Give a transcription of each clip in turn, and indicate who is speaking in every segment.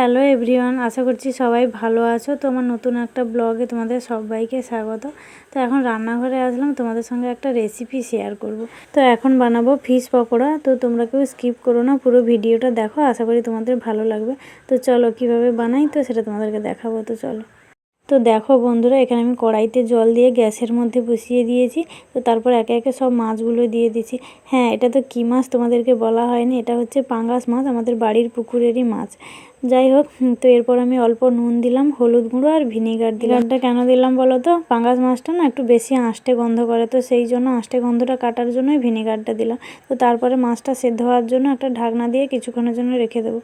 Speaker 1: Hello everyone আশা করছি সবাই ভালো আছো। তো আমার নতুন একটা ব্লগে তোমাদের সবাইকে স্বাগত। তো এখন রান্নাঘরে আসলাম। তোমাদের সঙ্গে একটা রেসিপি শেয়ার করব। তো এখন বানাবো ফিশ পকোড়া। তো তোমরা কেউ স্কিপ করো না। পুরো ভিডিওটা দেখো। আশা করি তোমাদের ভালো লাগবে। তো চলো কীভাবে বানাই, তো সেটা তোমাদেরকে দেখাবো। তো চলো। তো দেখো বন্ধুরা এখানে আমি কড়াইতে জল দিয়ে গ্যাসের মধ্যে বসিয়ে দিয়েছি। তো তারপর একে একে সব মাছগুলো দিয়ে দিয়েছি হ্যাঁ এটা তো কী মাছ তোমাদেরকে বলা হয়নি এটা হচ্ছে পাঙ্গাস মাছ আমাদের বাড়ির পুকুরেরই মাছ। যাই হোক তো এরপর আমি অল্প নুন দিলাম হলুদ গুঁড়ো আর ভিনিগার দিলাম। এটা কেন দিলাম বলো তো? পাঙ্গাস মাছটা না একটু বেশি আঁশটে গন্ধ করে তো সেই জন্য আঁশটে গন্ধটা কাটার জন্যই ভিনিগারটা দিলাম। তো তারপরে মাছটা সেদ্ধ হওয়ার জন্য একটা ঢাকনা দিয়ে কিছুক্ষণের জন্য রেখে দেবো।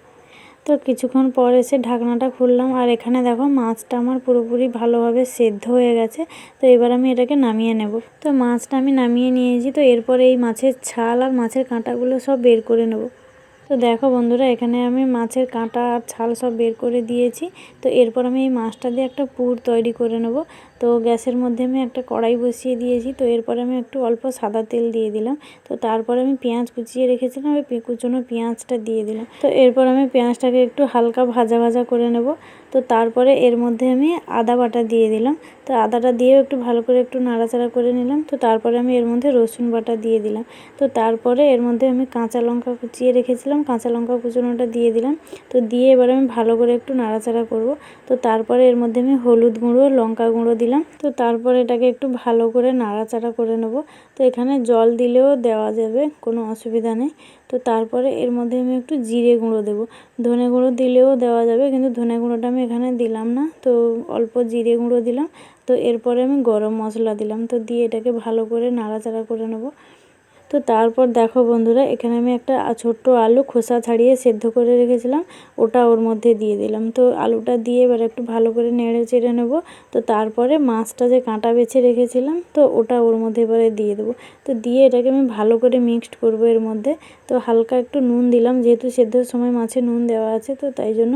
Speaker 1: তো কিছুক্ষণ পর এসে ঢাকনাটা খুললাম আর এখানে দেখো মাছটা আমার পুরোপুরি ভালোভাবে সেদ্ধ হয়ে গেছে। তো এবার আমি এটাকে নামিয়ে নেব। তো মাছটা আমি নামিয়ে নিয়েছি, তো এরপরে এই মাছের ছাল আর মাছের কাঁটাগুলো সব বের করে নেব। তো দেখো বন্ধুরা, এখানে আমি মাছের কাঁটা আর ছাল সব বের করে দিয়েছি। তো এরপর আমি এই মাছটা দিয়ে একটা পুর তৈরি করে নেব। তো গ্যাসের মধ্যে আমি একটা কড়াই বসিয়ে দিয়েছি। তো এরপরে আমি একটু অল্প সাদা তেল দিয়ে দিলাম। তো তারপরে আমি পেঁয়াজ কুচিয়ে রেখেছিলাম ওই কুচনো পেঁয়াজটা দিয়ে দিলাম। তো এরপর আমি পেঁয়াজটাকে একটু হালকা ভাজা ভাজা করে নেব। তো তারপরে এর মধ্যে আমি আদা বাটা দিয়ে দিলাম। তো আদাটা দিয়েও একটু ভালো করে একটু নাড়াচাড়া করে নিলাম। তো তারপরে আমি এর মধ্যে রসুন বাটা দিয়ে দিলাম। তো তারপরে এর মধ্যে আমি কাঁচা লঙ্কা কুচিয়ে রেখেছিলাম। কাঁচা লঙ্কা কুচোনোটা দিয়ে দিলাম। তো দিয়ে এবার আমি ভালো করে একটু নাড়াচাড়া করব। তো তারপরে এর মধ্যে আমি হলুদ গুঁড়ো, লঙ্কা গুঁড়ো দিলাম। তো তারপরে এটাকে একটু ভালো করে নাড়াচাড়া করে নেব। তো এখানে জল দিলেও দেওয়া যাবে, কোনো অসুবিধা নেই। তো তারপরে এর মধ্যে আমি একটু জিরে গুঁড়ো দেবো। ধনে গুঁড়ো দিলেও দেওয়া যাবে, কিন্তু ধনে গুঁড়োটা আমি এখানে দিলাম না। তো অল্প জিরে গুঁড়ো দিলাম। তো এরপরে আমি গরম মশলা দিলাম। তো দিয়ে এটাকে ভালো করে নাড়াচাড়া করে নেব। তো তারপর দেখো বন্ধুরা, এখানে আমি একটা ছোট্ট আলু খোসা ছাড়িয়ে সেদ্ধ করে রেখেছিলাম। ওটা ওর মধ্যে দিয়ে দিলাম। তো আলুটা দিয়ে এবার একটু ভালো করে নেড়ে চেড়ে নেব। তো তারপরে মাছটা যে কাঁটা বেছে রেখেছিলাম, তো ওটা ওর মধ্যে এবারে দিয়ে দেবো। তো দিয়ে এটাকে আমি ভালো করে মিক্সড করব এর মধ্যে। তো হালকা একটু নুন দিলাম, যেহেতু সেদ্ধর সময় মাছে নুন দেওয়া আছে, তো তাই জন্য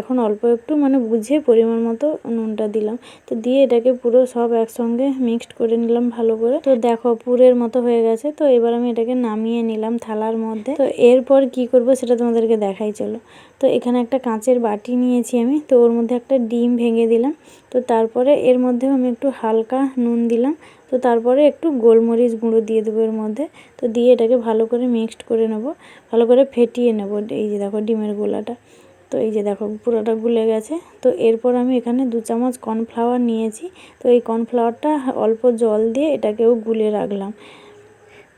Speaker 1: এখন অল্প একটু মানে বুঝে পরিমাণ মতো নুনটা দিলাম। তো দিয়ে এটাকে পুরো সব একসঙ্গে মিক্সড করে নিলাম ভালো করে। তো দেখো পুরের মতো হয়ে গেছে। তো এবার আমি এটাকে নামিয়ে নিলাম থালার মধ্যে। তো এরপর কি করব সেটা তোমাদেরকে দেখাই, চলো। তো এখানে একটা কাঁচের বাটি নিয়েছি আমি, তো ওর মধ্যে একটা ডিম ভেঙে দিলাম। তো তারপরে এর মধ্যেও আমি একটু হালকা নুন দিলাম। তো তারপরে একটু গোলমরিচ গুঁড়ো দিয়ে দেবো এর মধ্যে। তো দিয়ে এটাকে ভালো করে মিক্সড করে নেব, ভালো করে ফেটিয়ে নেব। এই যে দেখো ডিমের গোলাটা। তো এই যে দেখো পুরোটা গুলে গেছে। তো এরপর আমি এখানে দু চামচ কর্নফ্লাওয়ার নিয়েছি। তো এই কর্নফ্লাওয়ারটা অল্প জল দিয়ে এটাকেও গুলে রাখলাম।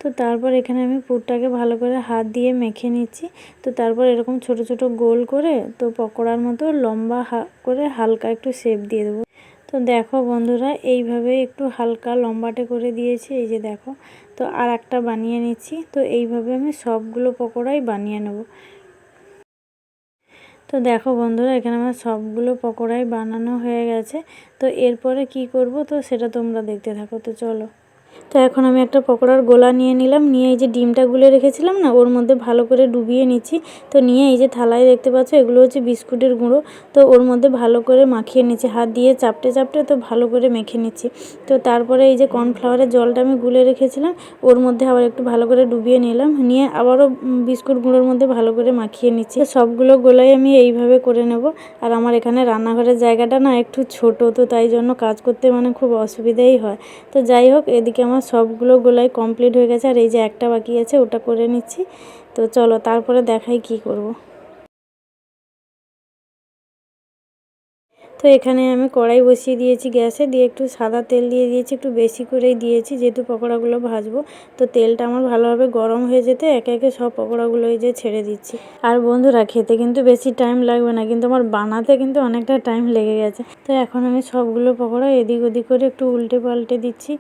Speaker 1: তো তারপর এখানে আমি পুরটাকে ভালো করে হাত দিয়ে মেখে নিচ্ছি। তো তারপর এরকম ছোট ছোট গোল করে, তো পকোড়ার মতো লম্বা করে হালকা একটু শেপ দিয়ে দেবো। তো দেখো বন্ধুরা, এইভাবে একটু হালকা লম্বাটে করে দিয়েছি, এই যে দেখো। তো আর একটা বানিয়ে নিচ্ছি, তো এইভাবে আমি সবগুলো পকোড়াই বানিয়ে নেব। তো দেখো বন্ধুরা, এখানে আমার সবগুলো পকোড়াই বানানো হয়ে গেছে। তো এরপরে কি করব, তো সেটা তোমরা দেখতে থাকো। তো চলো। তো এখন আমি একটা পকোড়ার গোলা নিয়ে নিলাম, নিয়ে এই যে ডিমটা গুলে রেখেছিলাম না, ওর মধ্যে ভালো করে ডুবিয়ে নিচ্ছি। তো নিয়ে এই যে থালায় দেখতে পাচ্ছ, এগুলো হচ্ছে বিস্কুটের গুঁড়ো। তো ওর মধ্যে ভালো করে মাখিয়ে নিচ্ছি, হাত দিয়ে চাপটে চাপটে তো ভালো করে মেখে নিচ্ছি। তো তারপরে এই যে কর্নফ্লাওয়ারের জলটা আমি গুলে রেখেছিলাম, ওর মধ্যে আবার একটু ভালো করে ডুবিয়ে নিলাম, নিয়ে আবারও বিস্কুট গুঁড়োর মধ্যে ভালো করে মাখিয়ে নিচ্ছি। সবগুলো গোলাই আমি এইভাবে করে নেব। আর আমার এখানে রান্নাঘরের জায়গাটা না একটু ছোট, তো তাই জন্য কাজ করতে মানে খুব অসুবিধাই হয়। তো যাই হোক, এদিকে আমার সবগুলো গোলাই কমপ্লিট হয়ে গেছে, আর এই যে একটা বাকি আছে, ওটা করে নিচ্ছি। তো চলো, তারপরে দেখাই কি করব। তো এখানে আমি কড়াই বসিয়ে দিয়েছি গ্যাসে, দিয়ে একটু সাদা তেল দিয়ে দিয়েছি, একটু বেশি করেই দিয়েছি, যেহেতু পকোড়াগুলো ভাজবো। তো তেলটা আমার ভালোভাবে গরম হয়ে যেতে একে একে সব পকোড়াগুলো এই যে ছেড়ে দিচ্ছি। আর বন্ধুরা, খেতে কিন্তু বেশি টাইম লাগবে না, কিন্তু আমার বানাতে কিন্তু অনেকটা টাইম লেগে গেছে। তো এখন আমি সবগুলো পকোড়া এদিক ওদিক করে একটু উল্টে পাল্টে দিচ্ছি।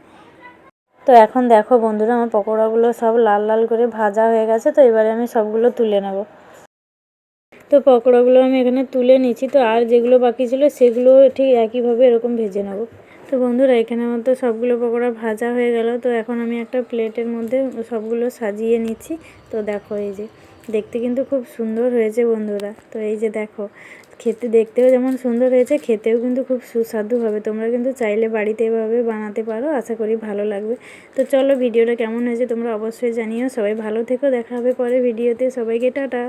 Speaker 1: তো এখন দেখো বন্ধুরা, আমার পকোড়াগুলো সব লাল লাল করে ভাজা হয়ে গেছে, তো এবারে আমি সবগুলো তুলে নেব। তো পকোড়াগুলো আমি এখানে তুলে নিচ্ছি, তো আর যেগুলো বাকি ছিল সেগুলো ঠিক একইভাবে এরকম ভেজে নেব। তো বন্ধুরা, এখানে আমার তো সবগুলো পকোড়া ভাজা হয়ে গেল, তো এখন আমি একটা প্লেটের মধ্যে সবগুলো সাজিয়ে নিচ্ছি। তো দেখো এই যে দেখতে কিন্তু খুব সুন্দর হয়েছে বন্ধুরা। তো এই যে দেখো, খেতে দেখতেও যেমন সুন্দর হয়েছে, খেতেও কিন্তু খুব সুস্বাদু হবে। তোমরা কিন্তু চাইলে বাড়িতে এভাবে বানাতে পারো, আশা করি ভালো লাগবে। তো চলো, ভিডিওটা কেমন হয়েছে তোমরা অবশ্যই জানিও। সবাই ভালো থেকো, দেখা হবে পরে ভিডিওতে। সবাইকে টাটা।